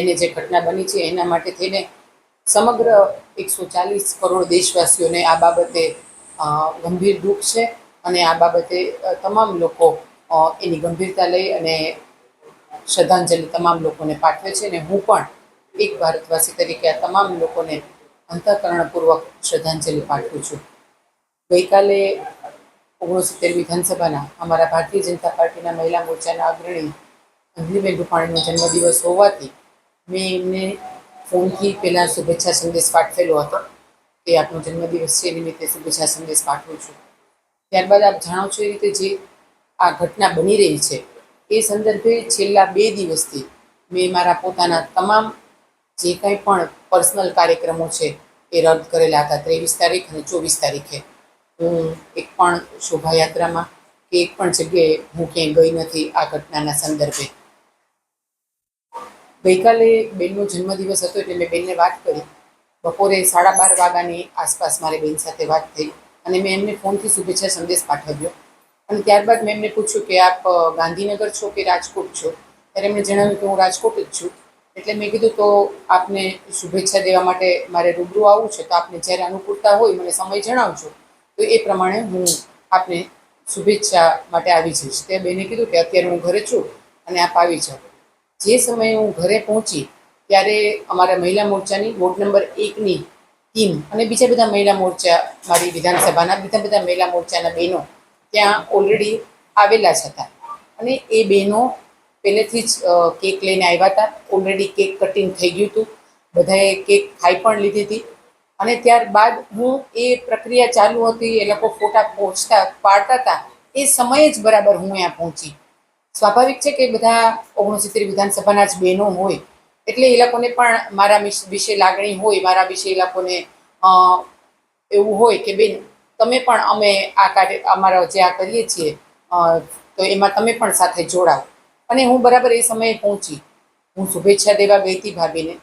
એને જે ઘટના બની છે, એના માટે થઈને સમગ્ર એકસો ચાલીસ કરોડ દેશવાસીઓને આ બાબતે ગંભીર દુઃખ છે અને આ બાબતે તમામ લોકો એની ગંભીરતા લઈ અને શ્રદ્ધાંજલિ તમામ લોકોને પાઠવે છે અને હું પણ એક ભારતવાસી તરીકે આ તમામ લોકોને અંતઃકરણપૂર્વક શ્રદ્ધાંજલિ પાઠવું છું. ગઈકાલે ઓગણસિત્તેર વિધાનસભાના અમારા ભારતીય જનતા પાર્ટીના મહિલા મોરચાના અગ્રણી અંજલિબેન રૂપાણીનો જન્મદિવસ હોવાથી મેં એમને ફોનથી પહેલાં શુભેચ્છા સંદેશ પાઠવેલો હતો કે આપનો જન્મદિવસ છે, એ નિમિત્તે શુભેચ્છા સંદેશ પાઠવું છું. ત્યારબાદ આપ જાણો છો એ રીતે જે આ ઘટના બની રહી છે, એ સંદર્ભે છેલ્લા બે દિવસથી મેં મારા પોતાના તમામ જે કંઈ પણ પર્સનલ કાર્યક્રમો છે, એ રદ કરેલા હતા. ત્રેવીસ તારીખ અને ચોવીસ તારીખે હું એક પણ શોભાયાત્રામાં કે એક પણ જગ્યાએ હું ક્યાંય ગઈ નથી આ ઘટનાના સંદર્ભે. ગઈકાલે બેનનો જન્મદિવસ હતો એટલે મેં બેનને વાત કરી. બપોરે સાડા બાર વાગ્યાની આસપાસ મારી બેન સાથે વાત થઈ અને મેં એમને ફોનથી શુભેચ્છા સંદેશ પાઠવ્યો. અને ત્યારબાદ મેં એમને પૂછ્યું કે આપ ગાંધીનગર છો કે રાજકોટ છો? ત્યારે એમણે જણાવ્યું કે હું રાજકોટ જ છું. એટલે મેં કીધું તો આપને શુભેચ્છા દેવા માટે મારે રૂબરૂ આવવું છે, તો આપને જ્યારે અનુકૂળતા હોય મને સમય જણાવજો. તો એ પ્રમાણે હું આપને શુભેચ્છા માટે આવી જઈશ. તે બેને કીધું કે અત્યારે હું ઘરે છું અને આપ આવી જાઓ. જે સમયે હું ઘરે પહોંચી ત્યારે અમારા મહિલા મોરચાની વોર્ડ નંબર એકની ટીમ અને બીજા બધા મહિલા મોરચા, મારી વિધાનસભાના બીજા બધા મહિલા મોરચાના બહેનો ત્યાં ઓલરેડી આવેલા જ હતા. અને એ બહેનો પહેલેથી જ કેક લઈને આવ્યા હતા. ઓલરેડી કેક કટિંગ થઈ ગયું હતું. બધાએ કેક ખાઈ પણ લીધી હતી. અને ત્યારબાદ હું એ પ્રક્રિયા ચાલુ હતી, એ લોકો ફોટા પહોંચતા પાડતા હતા. એ સમયે જ બરાબર હું ત્યાં પહોંચી. સ્વાભાવિક છે કે બધા ઓગણસિત્તેર વિધાનસભાના જ બહેનો હોય, એટલે એ લોકોને પણ મારા વિશે લાગણી હોય, મારા વિશે એ લોકોને એવું હોય કે બેન, તમે પણ અમે આ કાર્ય, અમારા જે આ કરીએ છીએ તો એમાં તમે પણ સાથે જોડાઓ અને હું બરાબર એ સમયે પહોંચી. હું શુભેચ્છા દેવા ગઈ હતી ભાભીને.